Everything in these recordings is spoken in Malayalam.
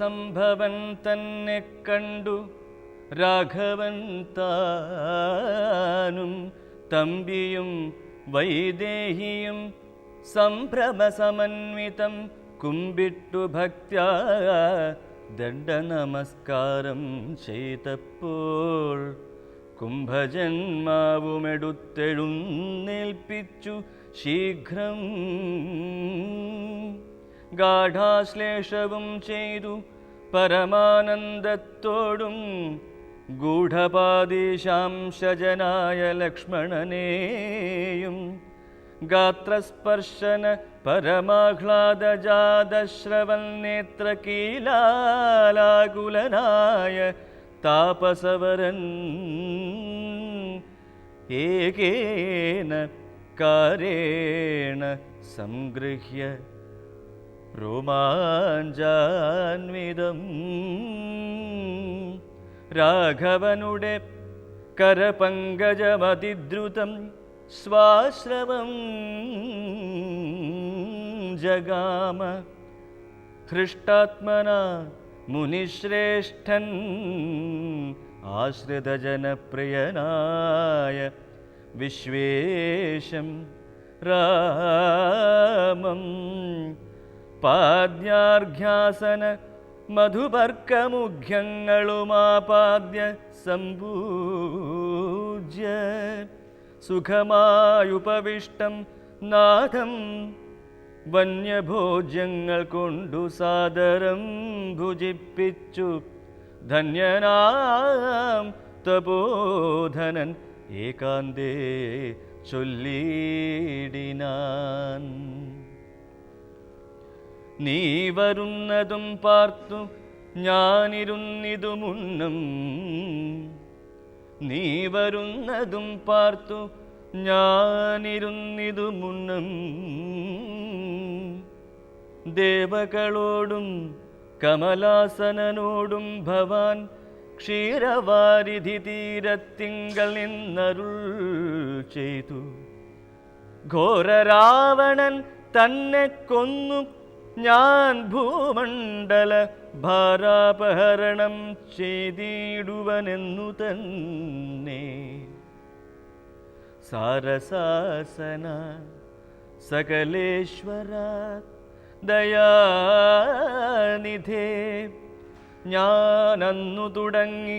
രാമസംഭവൻ തന്നെ കണ്ടു. രാഘവൻ താനും തമ്പിയും വൈദേഹിയും സംഭ്രമസമന്വിതം കുമ്പിട്ടു ഭക്ത്യാ ദണ്ഡനമസ്കാരം ചെയ്തപ്പോൾ കുംഭജന്മാവുമെടുത്തെഴുന്നേൽപ്പിച്ചു ശീഘ്രം. ഗാഠാശ്ലേഷവും ചെയ്തു പരമാനന്ദത്തോടും ഗൂഢപാദീശാംശജനായ ലക്ഷ്മണനെയും ഗാത്രസ്പർശന പരമാഹ്ലാദജാതശ്രവൻ നേത്രകീലാലാകുലനായ താപസവരൻ ഏകേന കാരേണ സംഗൃഹ്യ രോമാഞ്ചാൻവിതം രാഘവനുടെ കരപങ്കജമതിദ്രുതം സ്വാശ്രവം ജഗാമ ഹൃഷ്ടാത്മന മുനിശ്രേഷ്ഠൻ ആശ്രിതജനപ്രിയനായ വിശ്വേശം രാമം പാദ്യാർഘ്യാസന മധുപർക്കമുഖ്യങ്ങളുമാപാദ്യ സമ്പൂജ്യ സുഖമായുപവിഷ്ടം നാഥം വന്യഭോജ്യങ്ങൾ കൊണ്ടു സാദരം ഭുജിപ്പിച്ചു. ധന്യനാം തപോധനൻ ഏകാന്തേ ചൊല്ലിടിനാൻ. നീ വരുന്നതും പാർത്തു ഞാനിരുന്നിതുമുണ്ണം നീ വരുന്നതും പാർത്തു ഞാനിരുന്നിതുമുണ്ണം ദേവകളോടും കമലാസനനോടും ഭവാൻ ക്ഷീരവാരിധി തീരത്തിങ്കൾ നിന്നരുൾ ചെയ്തു. ഘോരരാവണൻ തന്നെ കൊന്നു ഞാൻ ഭൂമണ്ഡല ഭാരാപഹരണം ചെയ്തിടുവനെന്നു തന്നെ. സാരസാസന സകലേശ്വര ദയാനിധേ ഞാനന്നു തുടങ്ങി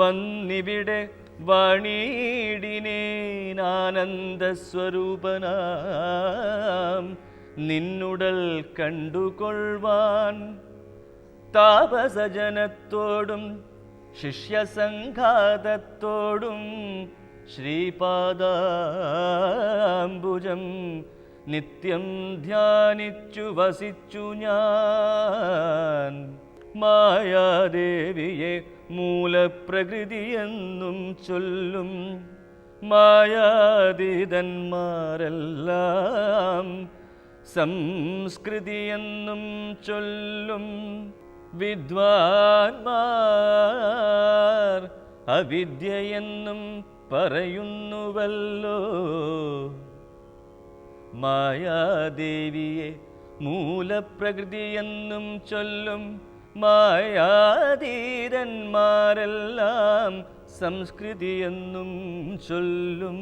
വന്നിവിടെ വാണീടിനേനാനന്ദസ്വരൂപനാം. നിന്നുടൽ കണ്ടുകൊള്ളുവാൻ താപസജനത്തോടും ശിഷ്യസംഘാതത്തോടും ശ്രീപാദാംബുജം നിത്യം ധ്യാനിച്ചു വസിച്ചു ഞാൻ. മായാദേവിയെ മൂലപ്രകൃതിയെന്നും ചൊല്ലും മായാതീതന്മാരെല്ലാം സംസ്കൃതിയെന്നും ചൊല്ലും വിദ്വാൻമാർ അവിദ്യയെന്നും പറയുന്നുവല്ലോ. മായാദേവിയെ മൂലപ്രകൃതിയെന്നും ചൊല്ലും മായാതീരന്മാരെല്ലാം സംസ്കൃതിയെന്നും ചൊല്ലും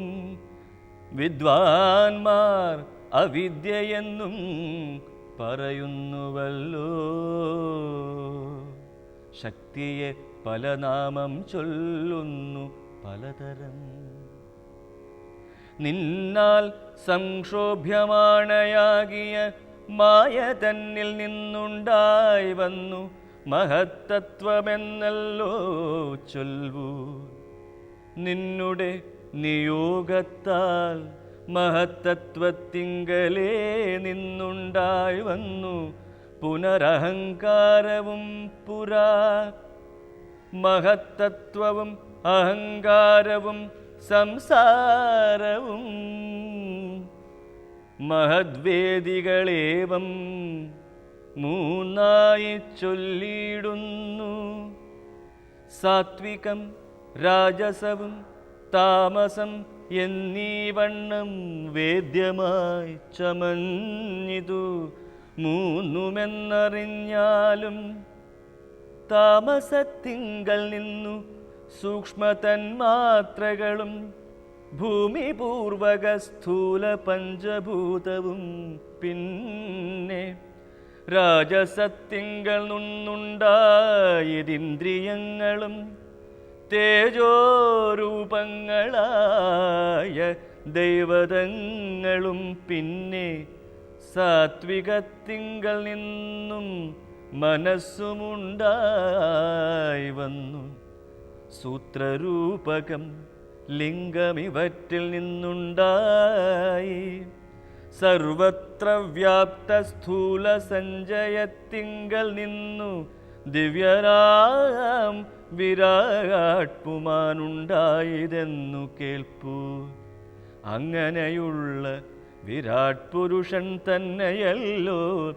വിദ്വാൻമാർ അവിദ്യയെന്നും പറയുന്നുവല്ലോ. ശക്തിയെ പല നാമം ചൊല്ലുന്നു പലതരം. നിന്നാൽ സംക്ഷോഭ്യമാണയാകിയ മായ തന്നിൽ നിന്നുണ്ടായി വന്നു മഹത്തത്വമെന്നല്ലോ ചൊൽവൂ. നിന്നുടെ നിയോഗത്താൽ മഹത്തത്വത്തിങ്കലേ നിന്നുണ്ടായി വന്നു. പുനരഹങ്കാരവും പുരാ മഹത്തത്വവും അഹങ്കാരവും സംസാരവും മഹദ്വേദികളേവം മൂന്നായി ചൊല്ലിയിടുന്നു. സാത്വികം രാജസവും താമസം എന്നീ വണ്ണം വേദ്യമായി ചമഞ്ഞിതു. മൂന്നുമെന്നറിഞ്ഞാലും താമസത്തിങ്കൽ നിന്നു സൂക്ഷ്മതന്മാത്രകളും ഭൂമി പൂർവക സ്ഥൂല പഞ്ചഭൂതവും പിന്നെ രാജസത്യങ്ങൾ നിന്നുണ്ടായതിന്ദ്രിയങ്ങളും തേജോരൂപങ്ങളായ ദൈവതങ്ങളും പിന്നെ സാത്വികത്തിങ്കൽ നിന്നും മനസ്സുമുണ്ടായി വന്നു. സൂത്രരൂപകം ലിംഗമിവറ്റിൽ നിന്നുണ്ടായി. സർവത്ര വ്യാപ്ത സ്ഥൂല സഞ്ചയത്തിങ്കൽ നിന്നു ദിവ്യനാം വിരാട്പുമാനുണ്ടായതെന്നു കേൾപ്പു. അങ്ങനെയുള്ള വിരാട് പുരുഷൻ തന്നെയല്ലോ.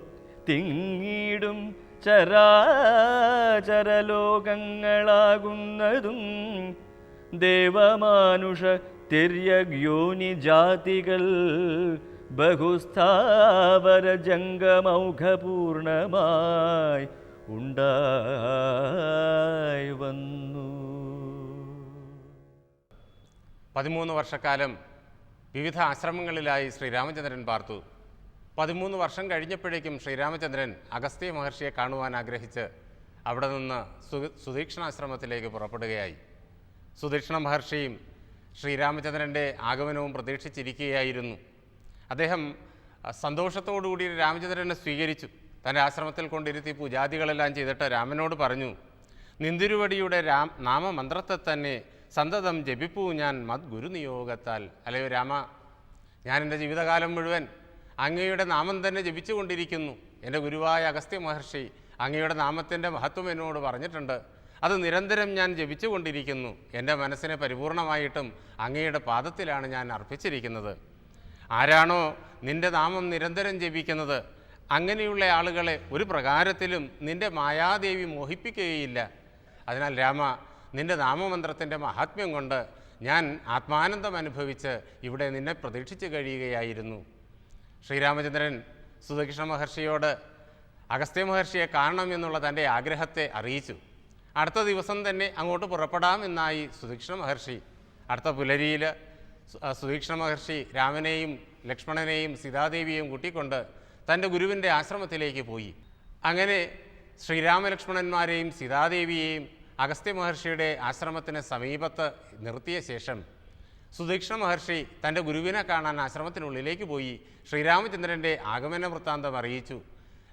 തിങ്ങിടും ചരാചരലോകങ്ങളാകുന്നതും ദേവമാനുഷ തിര്യഗ്യോനി ജാതികൾ ബഹുസ്ഥാവര ജംഗമൗഘപൂർണമായി ഉണ്ടായി വന്നു. പതിമൂന്ന് വർഷക്കാലം വിവിധ ആശ്രമങ്ങളിലായി ശ്രീരാമചന്ദ്രൻ പാർത്തു. പതിമൂന്ന് വർഷം കഴിഞ്ഞപ്പോഴേക്കും ശ്രീരാമചന്ദ്രൻ അഗസ്ത്യ മഹർഷിയെ കാണുവാൻ ആഗ്രഹിച്ച് അവിടെ നിന്ന് സു സുദീക്ഷണാശ്രമത്തിലേക്ക് പുറപ്പെടുകയായി. സുദീക്ഷണ മഹർഷിയും ശ്രീരാമചന്ദ്രന്റെ ആഗമനവും പ്രതീക്ഷിച്ചിരിക്കുകയായിരുന്നു. അദ്ദേഹം സന്തോഷത്തോടുകൂടി രാമചന്ദ്രനെ സ്വീകരിച്ചു. തന്റെ ആശ്രമത്തിൽ കൊണ്ടിരുത്തി പൂജാതികളെല്ലാം ചെയ്തിട്ട് രാമനോട് പറഞ്ഞു നിന്തിരുവടിയുടെ രാം നാമമന്ത്രത്തെ തന്നെ സന്തതം ജപിപ്പൂ ഞാൻ മത് ഗുരുനിയോഗത്താൽ അല്ലയോ രാമ ഞാൻ എന്റെ ജീവിതകാലം മുഴുവൻ അങ്ങയുടെ നാമം തന്നെ ജപിച്ചുകൊണ്ടിരിക്കുന്നു. എന്റെ ഗുരുവായ അഗസ്ത്യ മഹർഷി അങ്ങയുടെ നാമത്തിന്റെ മഹത്വം എന്നോട് പറഞ്ഞിട്ടുണ്ട്. അത് നിരന്തരം ഞാൻ ജപിച്ചുകൊണ്ടിരിക്കുന്നു. എന്റെ മനസ്സിനെ പരിപൂർണമായിട്ടും അങ്ങയുടെ പാദത്തിലാണ് ഞാൻ അർപ്പിച്ചിരിക്കുന്നത്. ആരാണോ നിന്റെ നാമം നിരന്തരം ജപിക്കുന്നത് അങ്ങനെയുള്ള ആളുകളെ ഒരു പ്രകാരത്തിലും നിന്റെ മായാദേവി മോഹിപ്പിക്കുകയില്ല. അതിനാൽ രാമ നിന്റെ നാമമന്ത്രത്തിന്റെ മഹാത്മ്യം കൊണ്ട് ഞാൻ ആത്മാനന്ദം അനുഭവിച്ച് ഇവിടെ നിന്നെ പ്രതീക്ഷിച്ച് കഴിയുകയായിരുന്നു. ശ്രീരാമചന്ദ്രൻ സുധകൃഷ്ണ മഹർഷിയോട് അഗസ്ത്യ മഹർഷിയെ കാണണമെന്നുള്ള തന്റെ ആഗ്രഹത്തെ അറിയിച്ചു. അടുത്ത ദിവസം തന്നെ അങ്ങോട്ട് പുറപ്പെടാമെന്നായി സുധീക്ഷണ മഹർഷി. അടുത്ത പുലരിയിൽ സുധീക്ഷണ മഹർഷി രാമനെയും ലക്ഷ്മണനെയും സീതാദേവിയെയും കൂട്ടിക്കൊണ്ട് തന്റെ ഗുരുവിന്റെ ആശ്രമത്തിലേക്ക് പോയി. അങ്ങനെ ശ്രീരാമലക്ഷ്മണന്മാരെയും സീതാദേവിയെയും അഗസ്ത്യ മഹർഷിയുടെ ആശ്രമത്തിന് സമീപത്ത് നിർത്തിയ ശേഷം സുദീക്ഷണ മഹർഷി തന്റെ ഗുരുവിനെ കാണാൻ ആശ്രമത്തിനുള്ളിലേക്ക് പോയി ശ്രീരാമചന്ദ്രന്റെ ആഗമന വൃത്താന്തം അറിയിച്ചു.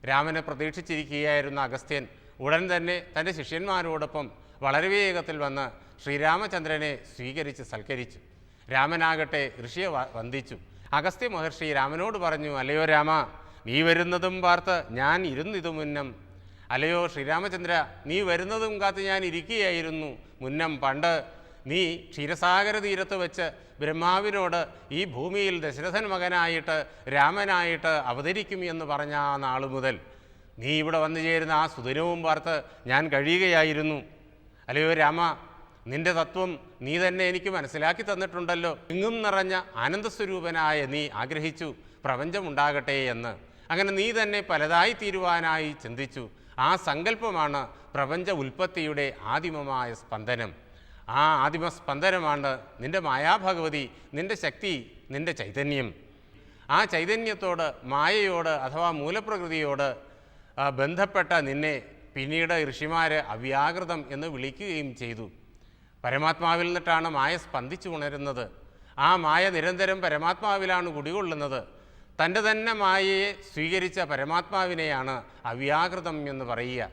രാമനെ പ്രതീക്ഷിച്ചിരിക്കുകയായിരുന്ന അഗസ്ത്യൻ ഉടൻ തന്നെ തന്റെ ശിഷ്യന്മാരോടൊപ്പം വളരെ വേഗത്തിൽ വന്ന് ശ്രീരാമചന്ദ്രനെ സ്വീകരിച്ച് സൽക്കരിച്ചു. രാമനാകട്ടെ ഋഷിയെ വന്ദിച്ചു. അഗസ്ത്യ മഹർഷി രാമനോട് പറഞ്ഞു അല്ലയോ രാമ നീ വരുന്നതും പാർത്ത് ഞാൻ ഇരുന്നിതു മുന്നം. അല്ലയോ ശ്രീരാമചന്ദ്ര നീ വരുന്നതും കാത്ത് ഞാൻ ഇരിക്കുകയായിരുന്നു മുന്നം. പണ്ട് നീ ക്ഷീരസാഗര തീരത്ത് വെച്ച് ബ്രഹ്മാവിനോട് ഈ ഭൂമിയിൽ ദശരഥൻ മകനായിട്ട് രാമനായിട്ട് അവതരിക്കും എന്ന് പറഞ്ഞ ആ നാൾ മുതൽ നീ ഇവിടെ വന്നു ചേരുന്ന ആ സുദിനവും പാർത്ത് ഞാൻ കഴിയുകയായിരുന്നു. അല്ലയോ രാമ നിന്റെ തത്വം നീ തന്നെ എനിക്ക് മനസ്സിലാക്കി തന്നിട്ടുണ്ടല്ലോ. എങ്ങും നിറഞ്ഞ ആനന്ദസ്വരൂപനായ നീ ആഗ്രഹിച്ചു പ്രപഞ്ചമുണ്ടാകട്ടെ എന്ന്. അങ്ങനെ നീ തന്നെ പലതായി തീരുവാനായി ചിന്തിച്ചു. ആ സങ്കല്പമാണ് പ്രപഞ്ച ഉൽപ്പത്തിയുടെ ആദിമമായ സ്പന്ദനം. ആ ആദിമ സ്പന്ദനമാണ് നിന്റെ മായാഭഗവതി നിന്റെ ശക്തി നിന്റെ ചൈതന്യം. ആ ചൈതന്യത്തോട് മായയോട് അഥവാ മൂലപ്രകൃതിയോട് ബന്ധപ്പെട്ട നിന്നെ പിന്നീട് ഋഷിമാർ അവ്യാകൃതം എന്ന് വിളിക്കുകയും ചെയ്തു. പരമാത്മാവിൽ നിന്നിട്ടാണ് മായ സ്പന്ദിച്ചു ഉണരുന്നത്. ആ മായ നിരന്തരം പരമാത്മാവിലാണ് കുടികൊള്ളുന്നത്. തന്റെ തന്നെ മായയെ സ്വീകരിച്ച പരമാത്മാവിനെയാണ് അവ്യാകൃതം എന്ന് പറയുക.